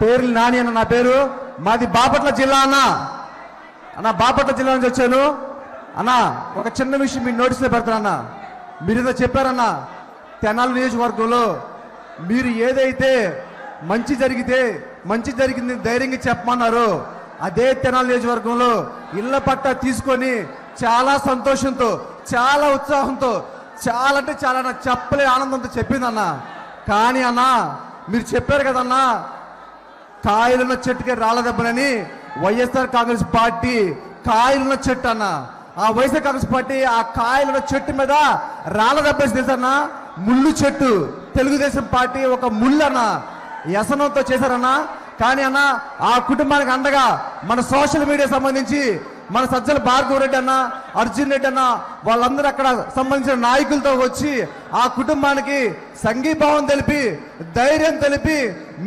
పేరు నాని అన్న నా పేరు? మాది బాపట్ల జిల్లా అన్న. అన్న బాపట్ల జిల్లా నుంచి వచ్చాను. అన్న ఒక చిన్న విషయం మీ నోటీసులో పెడతాను అన్న. మీరు ఏదో చెప్పారన్న తెనాలి నియోజకవర్గంలో మీరు ఏదైతే మంచి జరిగితే మంచి జరిగింది ధైర్యంగా చెప్పమన్నారు అదే తెనాలి నియోజకవర్గంలో ఇళ్ళ పట్ట తీసుకొని చాలా సంతోషంతో చాలా ఉత్సాహంతో చాలా అంటే చాలా చెప్పలే ఆనందంతో చెప్పిందన్న కానీ అన్న మీరు చెప్పారు కదన్నా కాయలున్న చెట్టుకే రాళ్ళ దెబ్బలని వైఎస్ఆర్ కాంగ్రెస్ పార్టీ కాయలున్న చెట్టు అన్న. ఆ వైఎస్ఆర్ కాంగ్రెస్ పార్టీ ఆ కాయలున్న చెట్టు మీద రాళ్ళ దెబ్బేసి తెలుసన్న ముళ్ళు చెట్టు. తెలుగుదేశం పార్టీ ఒక ముళ్ళు అన్న. వ్యసనంతో చేశారన్న. కానీ అన్న ఆ కుటుంబానికి అండగా మన సోషల్ మీడియా సంబంధించి మన సజ్జల భార్గవ రెడ్డి అన్న అర్జున్ రెడ్డి అన్న వాళ్ళందరూ అక్కడ సంబంధించిన నాయకులతో వచ్చి ఆ కుటుంబానికి సంఘీభావం తెలిపి ధైర్యం తెలిపి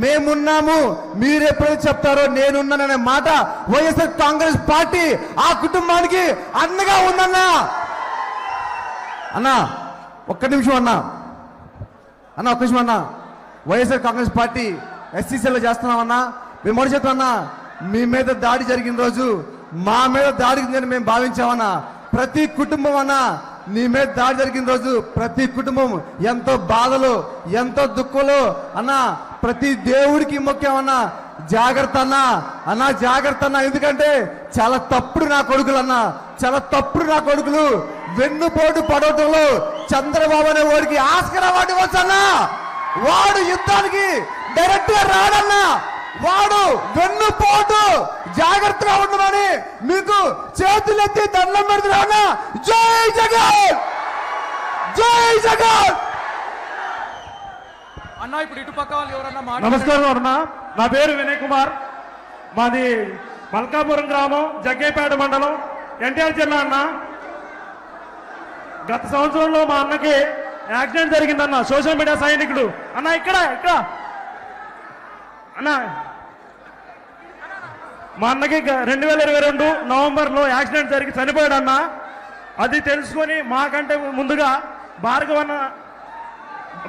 మేమున్నాము మీరు ఎప్పుడైతే చెప్తారో నేనున్నాననే మాట వైఎస్ఆర్ కాంగ్రెస్ పార్టీ ఆ కుటుంబానికి అన్నగా ఉందన్నా. అన్నా ఒక్క నిమిషం అన్నా. అన్న ఒక్క నిమిషం అన్నా. వైఎస్ఆర్ కాంగ్రెస్ పార్టీ ఎస్సీసీలో చేస్తున్నామన్నా. మేము మొదటి చెప్తామన్నా మీ మీద దాడి జరిగిన రోజు మా మీద దాడి జరిగిందని మేము భావించామన్నా ప్రతి కుటుంబం అన్నా నీ మీద దాడి జరిగిన రోజు ప్రతి కుటుంబం ఎంతో బాధలు ఎంతో దుఃఖంలో అన్నా ప్రతి దేవుడికి ముఖ్యమన్నా జాగ్రత్త అన్నా అన్నా జాగ్రత్త అన్నా ఎందుకంటే చాలా తప్పుడు నా కొడుకులు అన్నా చాలా తప్పుడు నా కొడుకులు. వెన్నుపోటు పడవటంలో చంద్రబాబు అనే వాడికి ఆస్కర్ అవార్డు ఇవ్వచ్చన్నా. వాడు యుద్ధానికి డైరెక్ట్గా రాడన్నా వాడు వెన్నుపోటు జాగ్రత్తగా ఉండమని మీకు చేతులెత్తి దండం పెడుతున్నా జై జగన్! జై జగన్! అన్న ఇప్పుడు ఇటు పక్క వాళ్ళు ఎవరన్నా నమస్కారం అన్న. నా పేరు వినయ్ కుమార్. మాది మల్కాపురం గ్రామం జగ్గేపేట మండలం ఎన్టీఆర్ జిల్లా అన్న. గత సంవత్సరంలో మా అన్నకి యాక్సిడెంట్ జరిగిందన్న సోషల్ మీడియా సైనికుడు. అన్న ఇక్కడ ఇక్కడ. అన్న మా అన్నకి రెండు వేల ఇరవై రెండు నవంబర్లో యాక్సిడెంట్ జరిగి చనిపోయాడన్న. అది తెలుసుకొని మాకంటే ముందుగా భార్గవన్న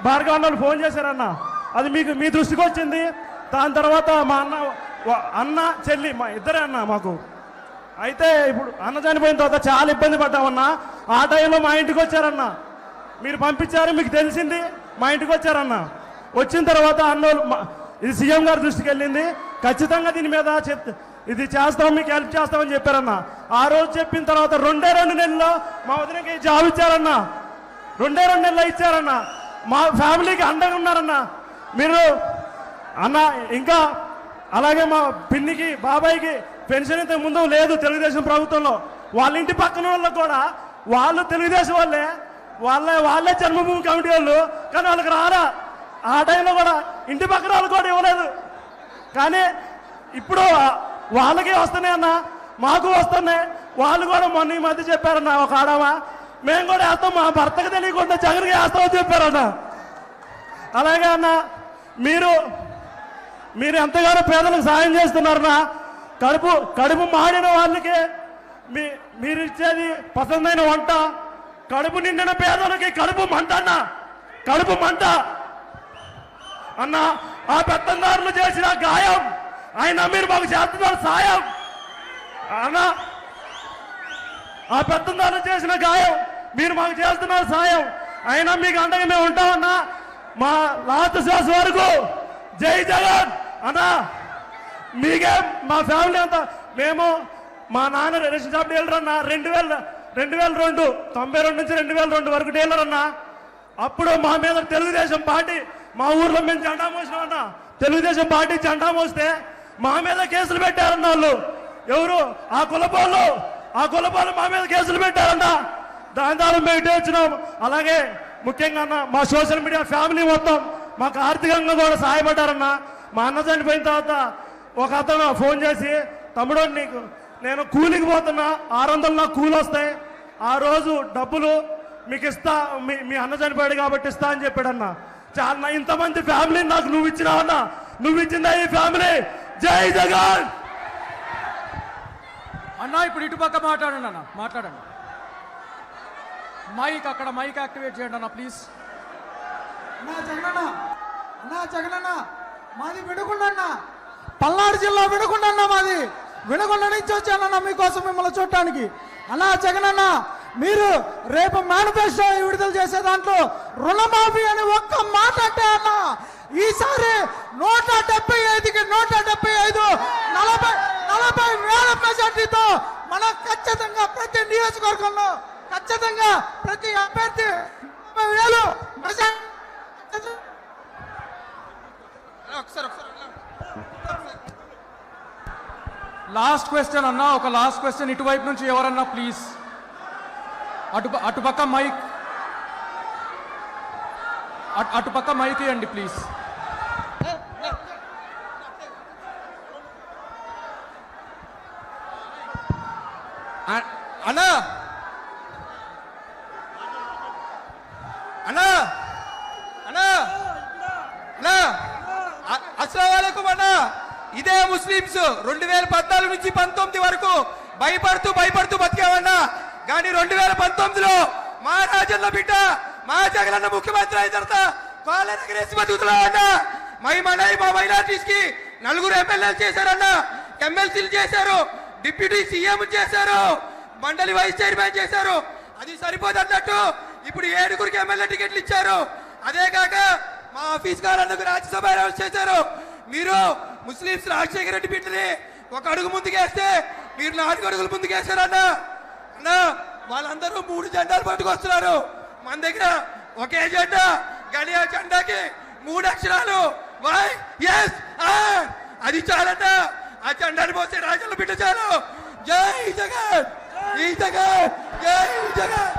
భార్గవ అన్నలు ఫోన్ చేశారన్న. అది మీకు మీ దృష్టికి వచ్చింది. దాని తర్వాత మా అన్న అన్న చెల్లి మా ఇద్దరే అన్న మాకు. అయితే ఇప్పుడు అన్న చనిపోయిన తర్వాత చాలా ఇబ్బంది పడ్డామన్న. ఆ టైంలో మా ఇంటికి వచ్చారన్న. మీరు పంపించారు మీకు తెలిసింది మా ఇంటికి వచ్చారన్న. వచ్చిన తర్వాత అన్నోళ్ళు మా- ఇది సీఎం గారి దృష్టికి వెళ్ళింది. ఖచ్చితంగా దీని మీద చెప్తే ఇది చేస్తాం మీకు హెల్ప్ చేస్తామని చెప్పారన్న. ఆ రోజు చెప్పిన తర్వాత రెండే రెండు నెలల్లో మా వదినకి జాబ్ ఇచ్చారన్న. రెండే రెండు నెలలు ఇచ్చారన్న. మా ఫ్యామిలీకి అండగా ఉన్నారన్న. మీరు అన్న ఇంకా అలాగే మా పిన్నికి బాబాయ్కి పెన్షన్ ఇంత ముందు లేదు తెలుగుదేశం ప్రభుత్వంలో. వాళ్ళ ఇంటి పక్కన వాళ్ళకు కూడా వాళ్ళు తెలుగుదేశం వాళ్ళే. వాళ్ళే వాళ్ళే జన్మభూమి కమిటీ వాళ్ళు. కానీ వాళ్ళకి రారా? ఆ టైంలో కూడా ఇంటి పక్కన వాళ్ళు కూడా ఇవ్వలేదు. కానీ ఇప్పుడు వాళ్ళకి వస్తున్నాయి అన్న. మాకు వస్తున్నాయి. వాళ్ళు కూడా మొన్న ఈ మధ్య చెప్పారన్న ఒక ఆడమా మేము కూడా వేస్తాం మా భర్తకు తెలియకుండా జగన్కి వేస్తామని చెప్పారన్న. అలాగే అన్న మీరు మీరు ఎంతగానో పేదలకు సాయం చేస్తున్నారన్నా కడుపు కడుపు మాడిన వాళ్ళకి మీ మీరు ఇచ్చేది పసందైన వంట కడుపు నిండిన పేదలకి కడుపు మంట అన్న. కడుపు మంట. అన్న ఆ పెత్తందారులు చేసిన గాయం ఆయన మీరు మాకు చేస్తున్నారు సాయం. అన్నా ఆ పెత్తందారులు చేసిన గాయం మీరు మాకు చేస్తున్నారు సాయం. అయినా మీకు అండగా మేము ఉంటామన్నా మా లాస్ట్ శ్వాస వరకు జై జగన్. అన్నా మీకే మా ఫ్యామిలీ అంతా మేము మా నాన్న రేషన్ షాప్ డీలర్ అన్న రెండు వేల రెండు వేల రెండు తొంభై రెండు నుంచి రెండు వేల రెండు వరకు డీలర్ అన్న. అప్పుడు మా మీద తెలుగుదేశం పార్టీ మా ఊర్లో మేము జెండా మోసినాం అన్న తెలుగుదేశం పార్టీ జెండా మోస్తే మా మీద కేసులు పెట్టారన్న వాళ్ళు. ఎవరు? ఆ కులపోళ్ళు. ఆ కులపోళ్ళు మా మీద కేసులు పెట్టారన్న. దాని ద్వారా మేము వచ్చినాం. అలాగే ముఖ్యంగా అన్న మా సోషల్ మీడియా ఫ్యామిలీ మొత్తం మాకు ఆర్థికంగా కూడా సహాయపడ్డారన్న. మా అన్న చనిపోయిన తర్వాత ఒక అతను ఫోన్ చేసి తమ్ముడు నీకు నేను కూలికి పోతున్నా. ఆరు వందలు నాకు కూలి వస్తాయి. ఆ రోజు డబ్బులు మీకు ఇస్తా మీ మీ అన్న చనిపోయాడు కాబట్టి ఇస్తా అని చెప్పాడన్న. చాలా ఇంతమంది ఫ్యామిలీ నాకు నువ్వు ఇచ్చినావన్నా. నువ్వు ఇచ్చిందా ఈ ఫ్యామిలీ? జై జగన్! అన్న ఇప్పుడు ఇటు పక్క మాట్లాడండి అన్న మాట్లాడండి. మైక్ అక్కడ మైక్ యాక్టివేట్ చేయండి అన్న ప్లీజ్ నా జగనన్న నా జగనన్న మాది విడుకుండన్న పల్నాడు జిల్లా వినకొండ అన్న మాది. వినకొండ నుంచి వచ్చానన్న మీకోసం మిమ్మల్ని చూడటానికి. అన్నా జగన్ అన్న మీరు రేపు మేనిఫెస్టో విడుదల చేసే దాంట్లో రుణమాఫీ అని ఒక్క మాట అంటే అన్న ఈసారి నూట డెబ్బై ఐదుకి నూట డెబ్బై ఐదు నలభై నలభై వేల మెజార్టీతో మనం ఖచ్చితంగా ప్రతి నియోజకవర్గంలో ఖచ్చితంగా ప్రతి అభ్యర్థి వేలు లాస్ట్ క్వశ్చన్ అన్న ఒక లాస్ట్ క్వశ్చన్ ఇటువైపు నుంచి ఎవరన్నా ప్లీజ్. అటు అటుపక్క మైక్. అటు- అటుపక్క మైక్ ఇవ్వండి ప్లీజ్. అన్నా! అన్నా! అన్నా! అన్నా! అస్సలం అన్నా! ఇదే ముస్లిమ్స్ రెండు వేల పద్నాలుగు నుంచి పంతొమ్మిది వరకు భయపడుతూ భయపడుతూ బతికామన్నా కానీ రెండు వేల పంతొమ్మిదిలో మా రాజన్న బిడ్డ మా జగనన్న ముఖ్యమంత్రి అయిన తర్వాత కాలర్ బతుకుతున్నా అన్నా? మై మనై మా మైనార్టీస్కి నలుగురు ఎమ్మెల్యేలు చేశారన్నా. ఎమ్మెల్సీలు చేశారు. డిప్యూటీ సీఎం చేశారు. మండలి వైస్ చైర్మన్ చేశారు. అది సరిపోదు అన్నట్టు ఇప్పుడు ఏడుగురికి ఎమ్మెల్యే టికెట్లు ఇచ్చారు. అదే కాక మా ఆఫీస్ గారు రాజ్యసభ అనౌన్స్ చేశారు. మీరు ముస్లింస్ రాజశేఖర రెడ్డి బిడ్డని ఒక అడుగు ముందుకేస్తే మీరు నాలుగు అడుగులు ముందుకేశారన్న అన్న. వాళ్ళందరూ మూడు జెండాలు పట్టుకొస్తున్నారు. మన దగ్గర ఒకే జెండా గడియా జెండాకి మూడు అక్షరాలు. Y S ah! అది చాలన్న ఆ జెండాను పోతే రాజుల బిడ్డ చాలు. జై జగన్! జై జగన్! జై జగన్!